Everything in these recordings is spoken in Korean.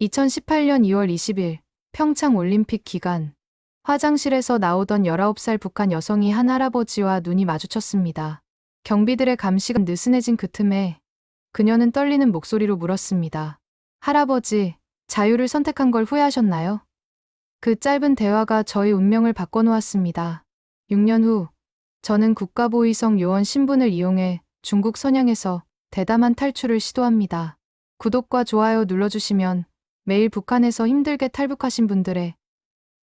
2018년 2월 20일 평창 올림픽 기간 화장실에서 나오던 19살 북한 여성이 한 할아버지와 눈이 마주쳤습니다. 경비들의 감시가 느슨해진 그 틈에 그녀는 떨리는 목소리로 물었습니다. 할아버지, 자유를 선택한 걸 후회하셨나요? 그 짧은 대화가 저희 운명을 바꿔놓았습니다. 6년 후, 저는 국가보위성 요원 신분을 이용해 중국 선양에서 대담한 탈출을 시도합니다. 구독과 좋아요 눌러주시면 매일 북한에서 힘들게 탈북하신 분들의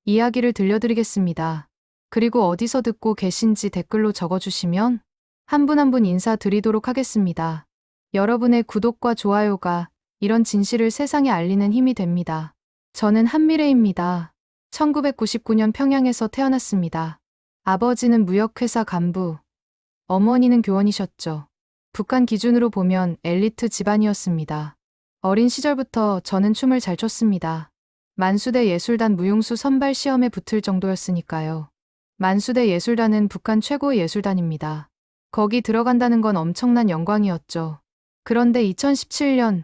이야기를 들려드리겠습니다. 그리고 어디서 듣고 계신지 댓글로 적어주시면 한분 한분 인사드리도록 하겠습니다. 여러분의 구독과 좋아요가 이런 진실을 세상에 알리는 힘이 됩니다. 저는 한미래입니다. 1999년 평양에서 태어났습니다. 아버지는 무역회사 간부, 어머니는 교원이셨죠. 북한 기준으로 보면 엘리트 집안이었습니다. 어린 시절부터 저는 춤을 잘 췄습니다. 만수대 예술단 무용수 선발 시험에 붙을 정도였으니까요. 만수대 예술단은 북한 최고의 예술단입니다. 거기 들어간다는 건 엄청난 영광이었죠. 그런데 2017년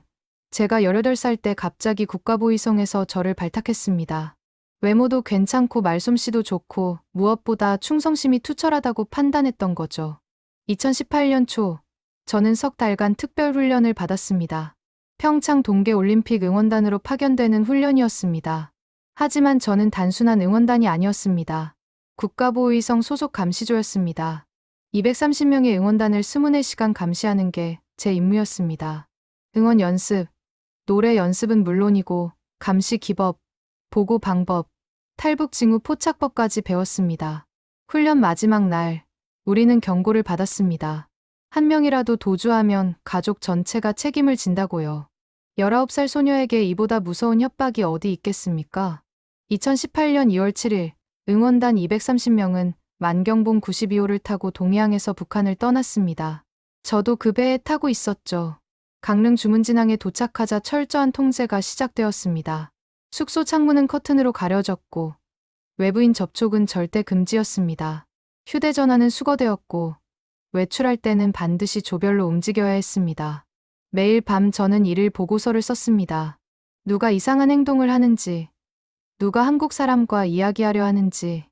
제가 18살 때 갑자기 국가보위성에서 저를 발탁했습니다. 외모도 괜찮고 말솜씨도 좋고 무엇보다 충성심이 투철하다고 판단했던 거죠. 2018년 초 저는 석 달간 특별훈련을 받았습니다. 평창 동계올림픽 응원단으로 파견되는 훈련이었습니다. 하지만 저는 단순한 응원단이 아니었습니다. 국가보위성 소속 감시조였습니다. 230명의 응원단을 24시간 감시하는 게 제 임무였습니다. 응원 연습, 노래 연습은 물론이고 감시 기법, 보고 방법, 탈북 징후 포착법까지 배웠습니다. 훈련 마지막 날, 우리는 경고를 받았습니다. 한 명이라도 도주하면 가족 전체가 책임을 진다고요. 19살 소녀에게 이보다 무서운 협박이 어디 있겠습니까? 2018년 2월 7일 응원단 230명은 만경봉 92호를 타고 동해항에서 북한을 떠났습니다. 저도 그 배에 타고 있었죠. 강릉 주문진항에 도착하자 철저한 통제가 시작되었습니다. 숙소 창문은 커튼으로 가려졌고 외부인 접촉은 절대 금지였습니다. 휴대전화는 수거되었고 외출할 때는 반드시 조별로 움직여야 했습니다. 매일 밤 저는 일일 보고서를 썼습니다. 누가 이상한 행동을 하는지, 누가 한국 사람과 이야기하려 하는지,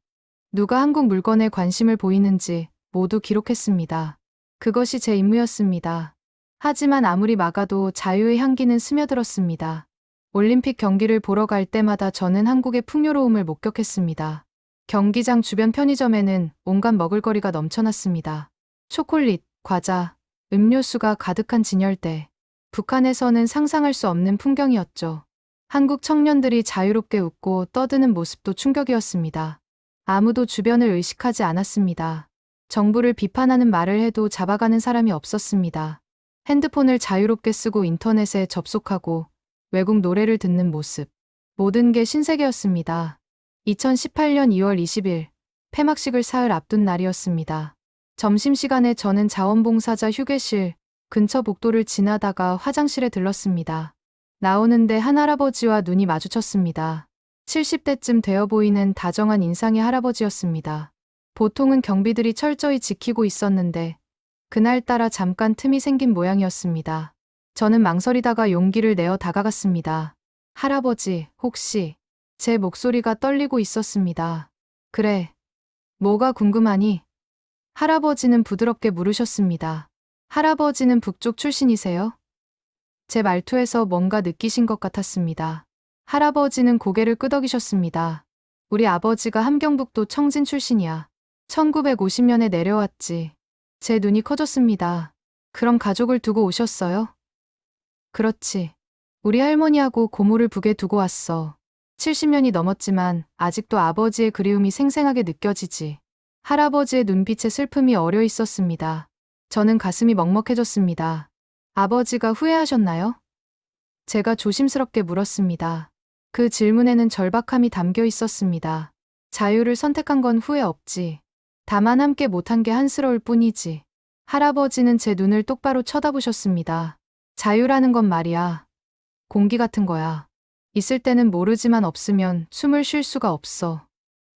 누가 한국 물건에 관심을 보이는지 모두 기록했습니다. 그것이 제 임무였습니다. 하지만 아무리 막아도 자유의 향기는 스며들었습니다. 올림픽 경기를 보러 갈 때마다 저는 한국의 풍요로움을 목격했습니다. 경기장 주변 편의점에는 온갖 먹을거리가 넘쳐났습니다. 초콜릿, 과자, 음료수가 가득한 진열대. 북한에서는 상상할 수 없는 풍경이었죠. 한국 청년들이 자유롭게 웃고 떠드는 모습도 충격이었습니다. 아무도 주변을 의식하지 않았습니다. 정부를 비판하는 말을 해도 잡아가는 사람이 없었습니다. 핸드폰을 자유롭게 쓰고 인터넷에 접속하고 외국 노래를 듣는 모습. 모든 게 신세계였습니다. 2018년 2월 20일 폐막식을 사흘 앞둔 날이었습니다. 점심시간에 저는 자원봉사자 휴게실 근처 복도를 지나다가 화장실에 들렀습니다. 나오는데 한 할아버지와 눈이 마주쳤습니다. 70대쯤 되어 보이는 다정한 인상의 할아버지였습니다. 보통은 경비들이 철저히 지키고 있었는데 그날따라 잠깐 틈이 생긴 모양이었습니다. 저는 망설이다가 용기를 내어 다가갔습니다. 할아버지, 혹시 제 목소리가 떨리고 있었습니다. 그래. 뭐가 궁금하니? 할아버지는 부드럽게 물으셨습니다. 할아버지는 북쪽 출신이세요? 제 말투에서 뭔가 느끼신 것 같았습니다. 할아버지는 고개를 끄덕이셨습니다. 우리 아버지가 함경북도 청진 출신이야. 1950년에 내려왔지. 제 눈이 커졌습니다. 그럼 가족을 두고 오셨어요? 그렇지. 우리 할머니하고 고모를 북에 두고 왔어. 70년이 넘었지만 아직도 아버지의 그리움이 생생하게 느껴지지. 할아버지의 눈빛에 슬픔이 어려 있었습니다. 저는 가슴이 먹먹해졌습니다. 아버지가 후회하셨나요? 제가 조심스럽게 물었습니다. 그 질문에는 절박함이 담겨 있었습니다. 자유를 선택한 건 후회 없지. 다만 함께 못한 게 한스러울 뿐이지. 할아버지는 제 눈을 똑바로 쳐다보셨습니다. 자유라는 건 말이야. 공기 같은 거야. 있을 때는 모르지만 없으면 숨을 쉴 수가 없어.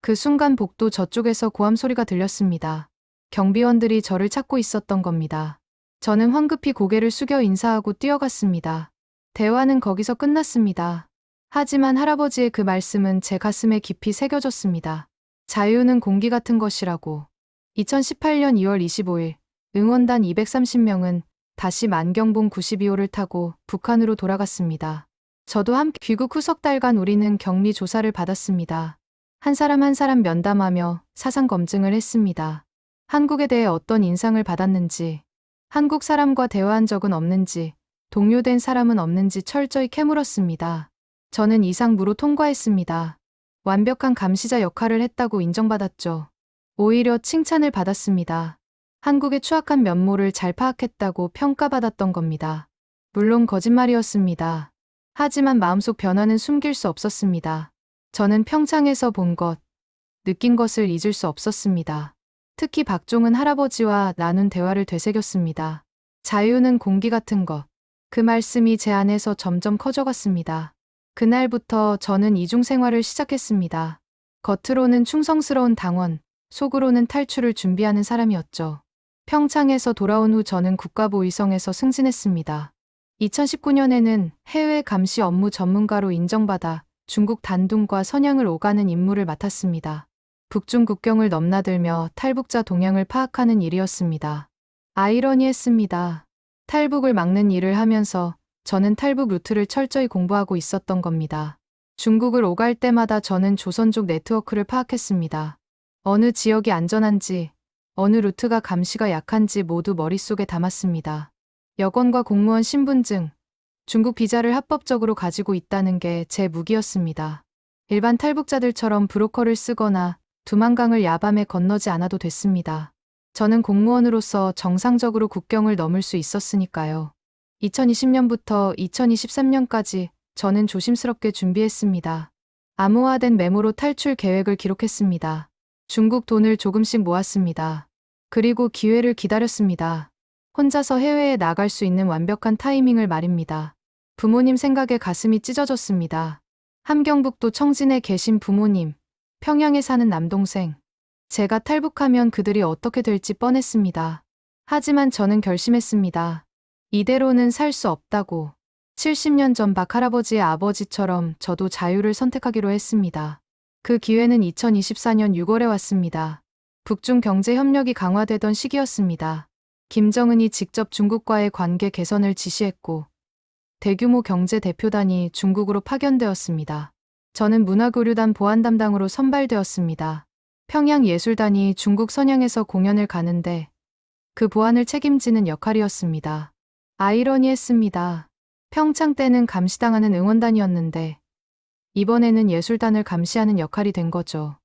그 순간 복도 저쪽에서 고함 소리가 들렸습니다. 경비원들이 저를 찾고 있었던 겁니다. 저는 황급히 고개를 숙여 인사하고 뛰어갔습니다. 대화는 거기서 끝났습니다. 하지만 할아버지의 그 말씀은 제 가슴에 깊이 새겨졌습니다. 자유는 공기 같은 것이라고. 2018년 2월 25일 응원단 230명은 다시 만경봉 92호를 타고 북한으로 돌아갔습니다. 저도 함께 귀국 후 석 달간 우리는 격리 조사를 받았습니다. 한 사람 한 사람 면담하며 사상 검증을 했습니다. 한국에 대해 어떤 인상을 받았는지, 한국 사람과 대화한 적은 없는지, 동료된 사람은 없는지 철저히 캐물었습니다. 저는 이상무로 통과했습니다. 완벽한 감시자 역할을 했다고 인정받았죠. 오히려 칭찬을 받았습니다. 한국의 추악한 면모를 잘 파악했다고 평가받았던 겁니다. 물론 거짓말이었습니다. 하지만 마음속 변화는 숨길 수 없었습니다. 저는 평창에서 본 것, 느낀 것을 잊을 수 없었습니다. 특히 박종은 할아버지와 나눈 대화를 되새겼습니다. 자유는 공기 같은 것. 그 말씀이 제 안에서 점점 커져갔습니다. 그날부터 저는 이중 생활을 시작했습니다. 겉으로는 충성스러운 당원, 속으로는 탈출을 준비하는 사람이었죠. 평창에서 돌아온 후 저는 국가보위성에서 승진했습니다. 2019년에는 해외 감시 업무 전문가로 인정받아 중국 단둥과 선양을 오가는 임무를 맡았습니다. 북중 국경을 넘나들며 탈북자 동향을 파악하는 일이었습니다. 아이러니했습니다. 탈북을 막는 일을 하면서 저는 탈북 루트를 철저히 공부하고 있었던 겁니다. 중국을 오갈 때마다 저는 조선족 네트워크를 파악했습니다. 어느 지역이 안전한지, 어느 루트가 감시가 약한지 모두 머릿속에 담았습니다. 여권과 공무원 신분증, 중국 비자를 합법적으로 가지고 있다는 게 제 무기였습니다. 일반 탈북자들처럼 브로커를 쓰거나 두만강을 야밤에 건너지 않아도 됐습니다. 저는 공무원으로서 정상적으로 국경을 넘을 수 있었으니까요. 2020년부터 2023년까지 저는 조심스럽게 준비했습니다. 암호화된 메모로 탈출 계획을 기록했습니다. 중국 돈을 조금씩 모았습니다. 그리고 기회를 기다렸습니다. 혼자서 해외에 나갈 수 있는 완벽한 타이밍을 말입니다. 부모님 생각에 가슴이 찢어졌습니다. 함경북도 청진에 계신 부모님, 평양에 사는 남동생. 제가 탈북하면 그들이 어떻게 될지 뻔했습니다. 하지만 저는 결심했습니다. 이대로는 살 수 없다고. 70년 전 박할아버지의 아버지처럼 저도 자유를 선택하기로 했습니다. 그 기회는 2024년 6월에 왔습니다. 북중 경제 협력이 강화되던 시기였습니다. 김정은이 직접 중국과의 관계 개선을 지시했고, 대규모 경제 대표단이 중국으로 파견되었습니다. 저는 문화교류단 보안 담당으로 선발되었습니다. 평양예술단이 중국 선양에서 공연을 가는데 그 보안을 책임지는 역할이었습니다. 아이러니했습니다. 평창 때는 감시당하는 응원단이었는데 이번에는 예술단을 감시하는 역할이 된 거죠.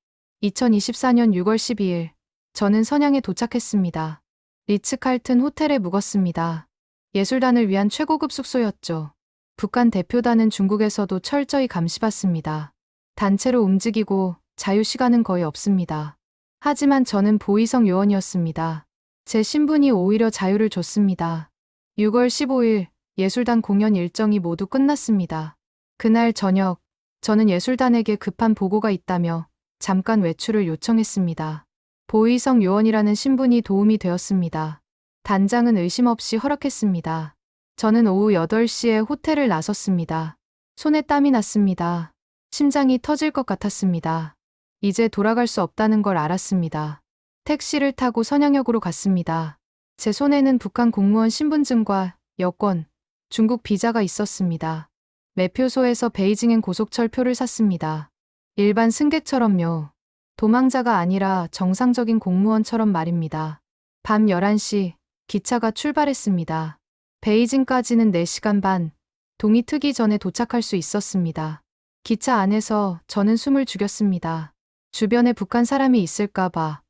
2024년 6월 12일 저는 선양에 도착했습니다. 리츠칼튼 호텔에 묵었습니다. 예술단을 위한 최고급 숙소였죠. 북한 대표단은 중국에서도 철저히 감시받습니다. 단체로 움직이고 자유 시간은 거의 없습니다. 하지만 저는 보위성 요원이었습니다. 제 신분이 오히려 자유를 줬습니다. 6월 15일 예술단 공연 일정이 모두 끝났습니다. 그날 저녁 저는 예술단에게 급한 보고가 있다며 잠깐 외출을 요청했습니다. 보위성 요원이라는 신분이 도움이 되었습니다. 단장은 의심 없이 허락했습니다. 저는 오후 8시에 호텔을 나섰습니다. 손에 땀이 났습니다. 심장이 터질 것 같았습니다. 이제 돌아갈 수 없다는 걸 알았습니다. 택시를 타고 선양역으로 갔습니다. 제 손에는 북한 공무원 신분증과 여권, 중국 비자가 있었습니다. 매표소에서 베이징행 고속철표를 샀습니다. 일반 승객처럼요. 도망자가 아니라 정상적인 공무원처럼 말입니다. 밤 11시 기차가 출발했습니다. 베이징까지는 4시간 반, 동이 트기 전에 도착할 수 있었습니다. 기차 안에서 저는 숨을 죽였습니다. 주변에 북한 사람이 있을까봐,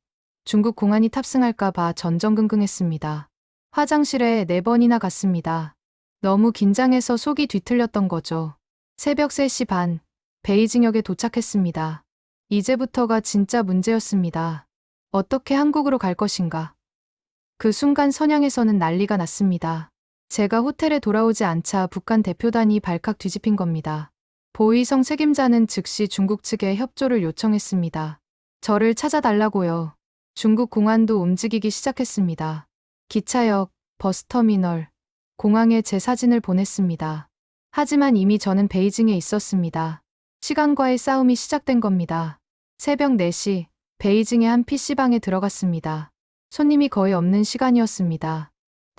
중국 공안이 탑승할까봐 전전긍긍했습니다. 화장실에 네 번이나 갔습니다. 너무 긴장해서 속이 뒤틀렸던 거죠. 새벽 3시 반, 베이징역에 도착했습니다. 이제부터가 진짜 문제였습니다. 어떻게 한국으로 갈 것인가. 그 순간 선양에서는 난리가 났습니다. 제가 호텔에 돌아오지 않자 북한 대표단이 발칵 뒤집힌 겁니다. 보위성 책임자는 즉시 중국 측에 협조를 요청했습니다. 저를 찾아달라고요. 중국 공안도 움직이기 시작했습니다. 기차역, 버스터미널, 공항에 제 사진을 보냈습니다. 하지만 이미 저는 베이징에 있었습니다. 시간과의 싸움이 시작된 겁니다. 새벽 4시, 베이징의 한 PC방에 들어갔습니다. 손님이 거의 없는 시간이었습니다.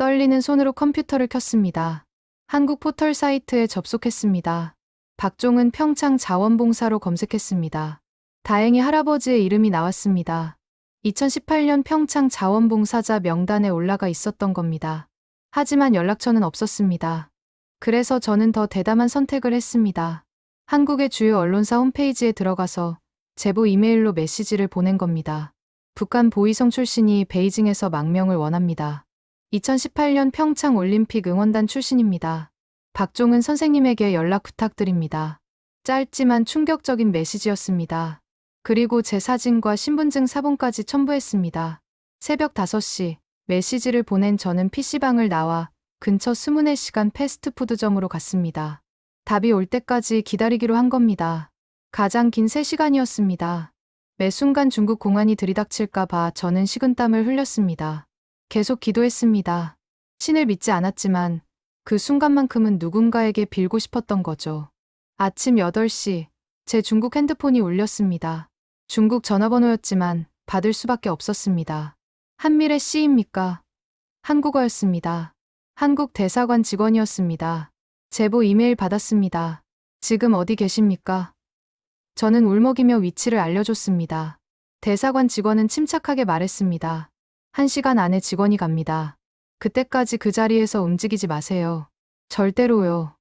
떨리는 손으로 컴퓨터를 켰습니다. 한국 포털 사이트에 접속했습니다. 박종은 평창 자원봉사로 검색했습니다. 다행히 할아버지의 이름이 나왔습니다. 2018년 평창 자원봉사자 명단에 올라가 있었던 겁니다. 하지만 연락처는 없었습니다. 그래서 저는 더 대담한 선택을 했습니다. 한국의 주요 언론사 홈페이지에 들어가서 제보 이메일로 메시지를 보낸 겁니다. 북한 보위성 출신이 베이징에서 망명을 원합니다. 2018년 평창 올림픽 응원단 출신입니다. 박종은 선생님에게 연락 부탁드립니다. 짧지만 충격적인 메시지였습니다. 그리고 제 사진과 신분증 사본까지 첨부했습니다. 새벽 5시 메시지를 보낸 저는 PC방을 나와 근처 수문의 시간 패스트푸드점으로 갔습니다. 답이 올 때까지 기다리기로 한 겁니다. 가장 긴 3시간이었습니다. 매 순간 중국 공안이 들이닥칠까봐 저는 식은땀을 흘렸습니다. 계속 기도했습니다. 신을 믿지 않았지만 그 순간만큼은 누군가에게 빌고 싶었던 거죠. 아침 8시 제 중국 핸드폰이 울렸습니다. 중국 전화번호였지만 받을 수밖에 없었습니다. 한미래 씨입니까? 한국어였습니다. 한국 대사관 직원이었습니다. 제보 이메일 받았습니다. 지금 어디 계십니까? 저는 울먹이며 위치를 알려줬습니다. 대사관 직원은 침착하게 말했습니다. 한 시간 안에 직원이 갑니다. 그때까지 그 자리에서 움직이지 마세요. 절대로요.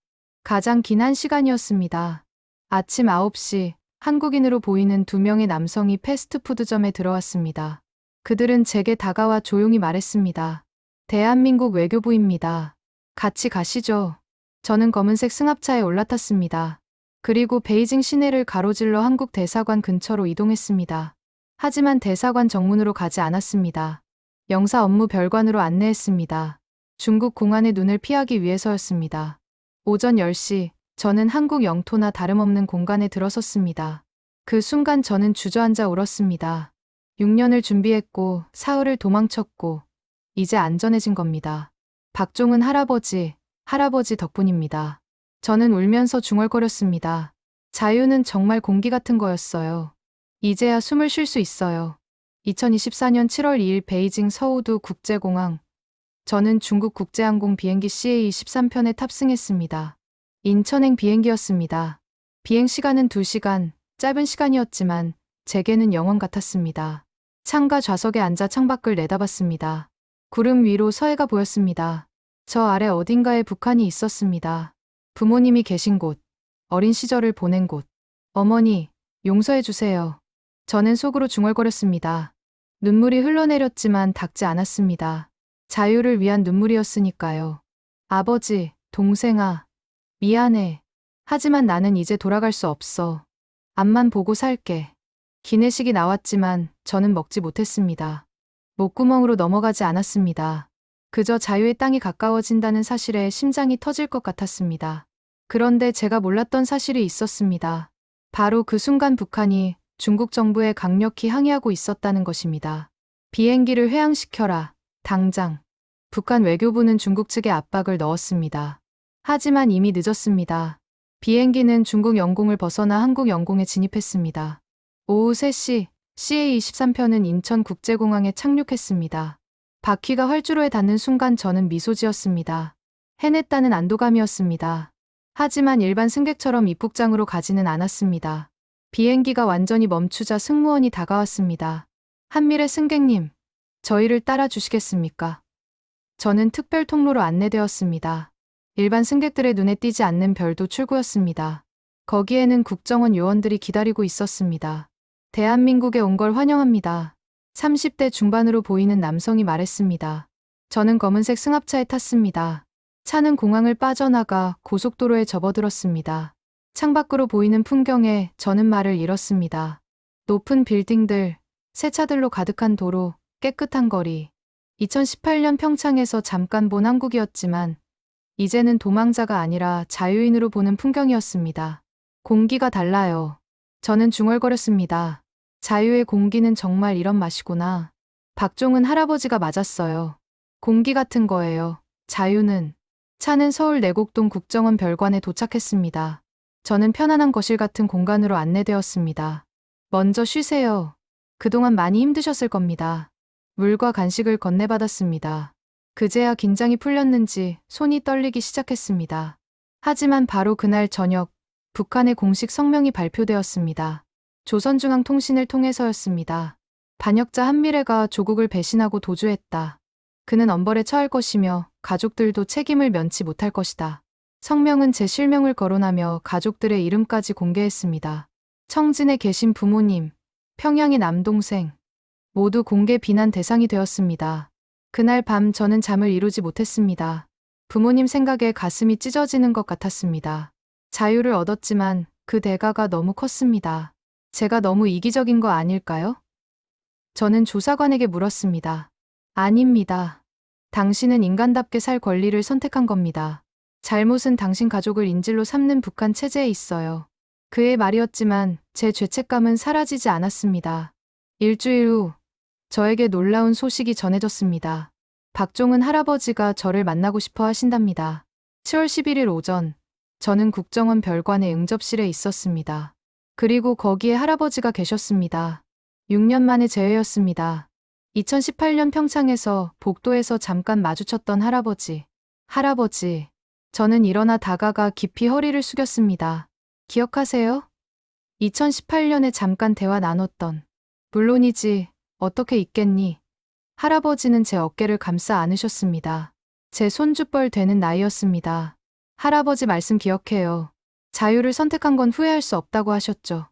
가장 긴 한 시간이었습니다. 아침 9시 한국인으로 보이는 두 명의 남성이 패스트푸드점에 들어왔습니다. 그들은 제게 다가와 조용히 말했습니다. 대한민국 외교부입니다. 같이 가시죠. 저는 검은색 승합차에 올라탔습니다. 그리고 베이징 시내를 가로질러 한국 대사관 근처로 이동했습니다. 하지만 대사관 정문으로 가지 않았습니다. 영사 업무 별관으로 안내했습니다. 중국 공안의 눈을 피하기 위해서였습니다. 오전 10시, 저는 한국 영토나 다름없는 공간에 들어섰습니다. 그 순간 저는 주저앉아 울었습니다. 6년을 준비했고, 사흘을 도망쳤고, 이제 안전해진 겁니다. 박종은 할아버지, 할아버지 덕분입니다. 저는 울면서 중얼거렸습니다. 자유는 정말 공기 같은 거였어요. 이제야 숨을 쉴 수 있어요. 2024년 7월 2일 베이징 서우두 국제공항. 저는 중국 국제항공 비행기 CA-13편에 탑승했습니다. 인천행 비행기였습니다. 비행 시간은 2시간, 짧은 시간이었지만 제게는 영원 같았습니다. 창가 좌석에 앉아 창밖을 내다봤습니다. 구름 위로 서해가 보였습니다. 저 아래 어딘가에 북한이 있었습니다. 부모님이 계신 곳, 어린 시절을 보낸 곳. 어머니, 용서해 주세요. 저는 속으로 중얼거렸습니다. 눈물이 흘러내렸지만 닿지 않았습니다. 자유를 위한 눈물이었으니까요. 아버지, 동생아, 미안해. 하지만 나는 이제 돌아갈 수 없어. 앞만 보고 살게. 기내식이 나왔지만 저는 먹지 못했습니다. 목구멍으로 넘어가지 않았습니다. 그저 자유의 땅이 가까워진다는 사실에 심장이 터질 것 같았습니다. 그런데 제가 몰랐던 사실이 있었습니다. 바로 그 순간 북한이 중국 정부에 강력히 항의하고 있었다는 것입니다. 비행기를 회항시켜라. 당장. 북한 외교부는 중국 측에 압박을 넣었습니다. 하지만 이미 늦었습니다. 비행기는 중국 영공을 벗어나 한국 영공에 진입했습니다. 오후 3시 CA-23편은 인천국제공항에 착륙했습니다. 바퀴가 활주로에 닿는 순간 저는 미소 지었습니다. 해냈다는 안도감이었습니다. 하지만 일반 승객처럼 입국장으로 가지는 않았습니다. 비행기가 완전히 멈추자 승무원이 다가왔습니다. 한미래 승객님, 저희를 따라 주시겠습니까? 저는 특별 통로로 안내되었습니다. 일반 승객들의 눈에 띄지 않는 별도 출구였습니다. 거기에는 국정원 요원들이 기다리고 있었습니다. 대한민국에 온 걸 환영합니다. 30대 중반으로 보이는 남성이 말했습니다. 저는 검은색 승합차에 탔습니다. 차는 공항을 빠져나가 고속도로에 접어들었습니다. 창밖으로 보이는 풍경에 저는 말을 잃었습니다. 높은 빌딩들, 새 차들로 가득한 도로, 깨끗한 거리. 2018년 평창에서 잠깐 본 한국이었지만 이제는 도망자가 아니라 자유인으로 보는 풍경이었습니다. 공기가 달라요. 저는 중얼거렸습니다. 자유의 공기는 정말 이런 맛이구나. 박종은 할아버지가 맞았어요. 공기 같은 거예요. 자유는 차는 서울 내곡동 국정원 별관에 도착했습니다. 저는 편안한 거실 같은 공간으로 안내되었습니다. 먼저 쉬세요. 그동안 많이 힘드셨을 겁니다. 물과 간식을 건네받았습니다. 그제야 긴장이 풀렸는지 손이 떨리기 시작했습니다. 하지만 바로 그날 저녁 북한의 공식 성명이 발표되었습니다. 조선중앙통신을 통해서였습니다. 반역자 한미래가 조국을 배신하고 도주했다. 그는 엄벌에 처할 것이며 가족들도 책임을 면치 못할 것이다. 성명은 제 실명을 거론하며 가족들의 이름까지 공개했습니다. 청진에 계신 부모님, 평양의 남동생, 모두 공개 비난 대상이 되었습니다. 그날 밤 저는 잠을 이루지 못했습니다. 부모님 생각에 가슴이 찢어지는 것 같았습니다. 자유를 얻었지만 그 대가가 너무 컸습니다. 제가 너무 이기적인 거 아닐까요? 저는 조사관에게 물었습니다. 아닙니다. 당신은 인간답게 살 권리를 선택한 겁니다. 잘못은 당신 가족을 인질로 삼는 북한 체제에 있어요. 그의 말이었지만 제 죄책감은 사라지지 않았습니다. 일주일 후 저에게 놀라운 소식이 전해졌습니다. 박종은 할아버지가 저를 만나고 싶어 하신답니다. 7월 11일 오전 저는 국정원 별관의 응접실에 있었습니다. 그리고 거기에 할아버지가 계셨습니다. 6년 만의 재회였습니다. 2018년 평창에서 복도에서 잠깐 마주쳤던 할아버지. 할아버지. 저는 일어나 다가가 깊이 허리를 숙였습니다. 기억하세요? 2018년에 잠깐 대화 나눴던. 물론이지, 어떻게 있겠니? 할아버지는 제 어깨를 감싸 안으셨습니다. 제 손주뻘 되는 나이였습니다. 할아버지 말씀 기억해요. 자유를 선택한 건 후회할 수 없다고 하셨죠.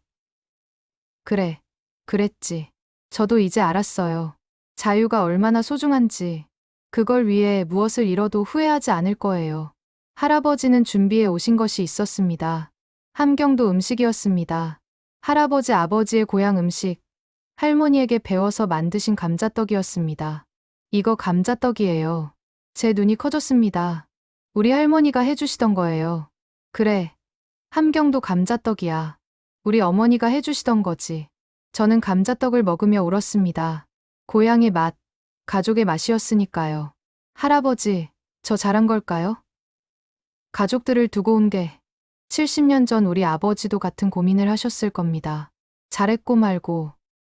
그래, 그랬지. 저도 이제 알았어요. 자유가 얼마나 소중한지, 그걸 위해 무엇을 잃어도 후회하지 않을 거예요. 할아버지는 준비해 오신 것이 있었습니다. 함경도 음식이었습니다. 할아버지 아버지의 고향 음식, 할머니에게 배워서 만드신 감자떡이었습니다. 이거 감자떡이에요. 제 눈이 커졌습니다. 우리 할머니가 해주시던 거예요. 그래. 함경도 감자떡이야. 우리 어머니가 해주시던 거지. 저는 감자떡을 먹으며 울었습니다. 고향의 맛, 가족의 맛이었으니까요. 할아버지, 저 잘한 걸까요? 가족들을 두고 온 게 70년 전 우리 아버지도 같은 고민을 하셨을 겁니다. 잘했고 말고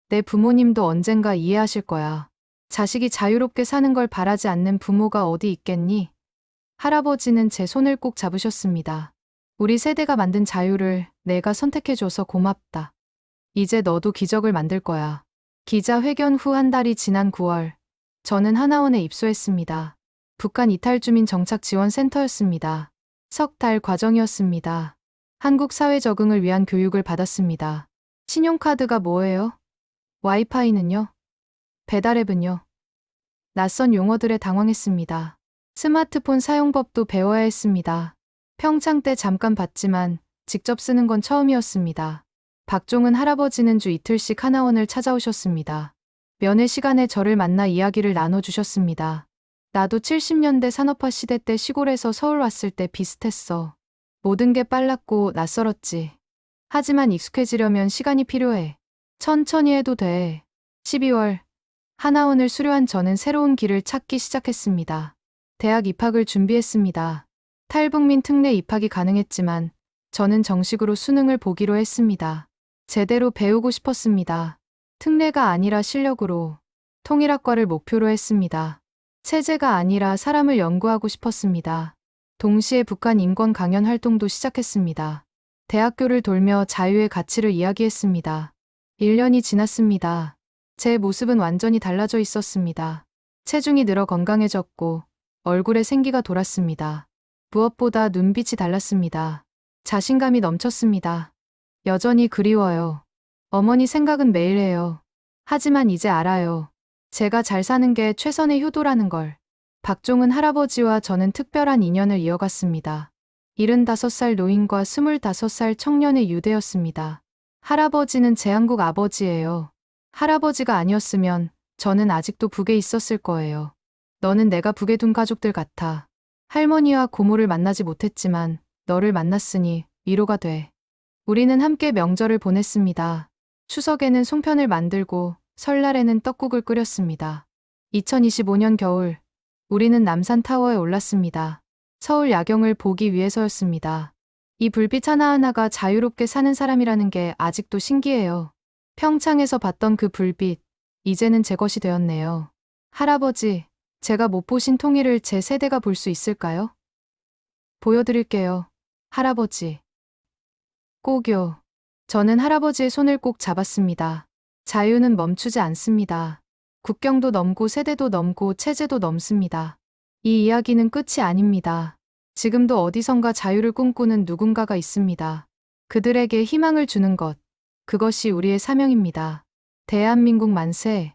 내 부모님도 언젠가 이해하실 거야. 자식이 자유롭게 사는 걸 바라지 않는 부모가 어디 있겠니? 할아버지는 제 손을 꼭 잡으셨습니다. 우리 세대가 만든 자유를 내가 선택해줘서 고맙다. 이제 너도 기적을 만들 거야. 기자 회견 후 한 달이 지난 9월, 저는 하나원에 입소했습니다. 북한 이탈 주민 정착 지원 센터였습니다. 석 달 과정이었습니다. 한국 사회 적응을 위한 교육을 받았습니다. 신용카드가 뭐예요? 와이파이는요? 배달앱은요? 낯선 용어들에 당황했습니다. 스마트폰 사용법도 배워야 했습니다. 평창 때 잠깐 봤지만 직접 쓰는 건 처음이었습니다. 박종은 할아버지는 주 이틀씩 하나원을 찾아오셨습니다. 면회 시간에 저를 만나 이야기를 나눠주셨습니다. 나도 70년대 산업화 시대 때 시골에서 서울 왔을 때 비슷했어. 모든 게 빨랐고 낯설었지. 하지만 익숙해지려면 시간이 필요해. 천천히 해도 돼. 12월 하나원을 수료한 저는 새로운 길을 찾기 시작했습니다. 대학 입학을 준비했습니다. 탈북민 특례 입학이 가능했지만 저는 정식으로 수능을 보기로 했습니다. 제대로 배우고 싶었습니다. 특례가 아니라 실력으로 통일학과를 목표로 했습니다. 체제가 아니라 사람을 연구하고 싶었습니다. 동시에 북한 인권 강연 활동도 시작했습니다. 대학교를 돌며 자유의 가치를 이야기했습니다. 1년이 지났습니다. 제 모습은 완전히 달라져 있었습니다. 체중이 늘어 건강해졌고 얼굴에 생기가 돌았습니다. 무엇보다 눈빛이 달랐습니다. 자신감이 넘쳤습니다. 여전히 그리워요. 어머니 생각은 매일 해요. 하지만 이제 알아요. 제가 잘 사는 게 최선의 효도라는 걸. 박종은 할아버지와 저는 특별한 인연을 이어갔습니다. 75살 노인과 25살 청년의 유대였습니다. 할아버지는 제 한국 아버지예요. 할아버지가 아니었으면 저는 아직도 북에 있었을 거예요. 너는 내가 북에 둔 가족들 같아. 할머니와 고모를 만나지 못했지만 너를 만났으니 위로가 돼. 우리는 함께 명절을 보냈습니다. 추석에는 송편을 만들고 설날에는 떡국을 끓였습니다. 2025년 겨울, 우리는 남산 타워에 올랐습니다. 서울 야경을 보기 위해서였습니다. 이 불빛 하나하나가 자유롭게 사는 사람이라는 게 아직도 신기해요. 평창에서 봤던 그 불빛, 이제는 제 것이 되었네요. 할아버지, 제가 못 보신 통일을 제 세대가 볼 수 있을까요? 보여드릴게요. 할아버지. 꼭요. 저는 할아버지의 손을 꼭 잡았습니다. 자유는 멈추지 않습니다. 국경도 넘고 세대도 넘고 체제도 넘습니다. 이 이야기는 끝이 아닙니다. 지금도 어디선가 자유를 꿈꾸는 누군가가 있습니다. 그들에게 희망을 주는 것. 그것이 우리의 사명입니다. 대한민국 만세.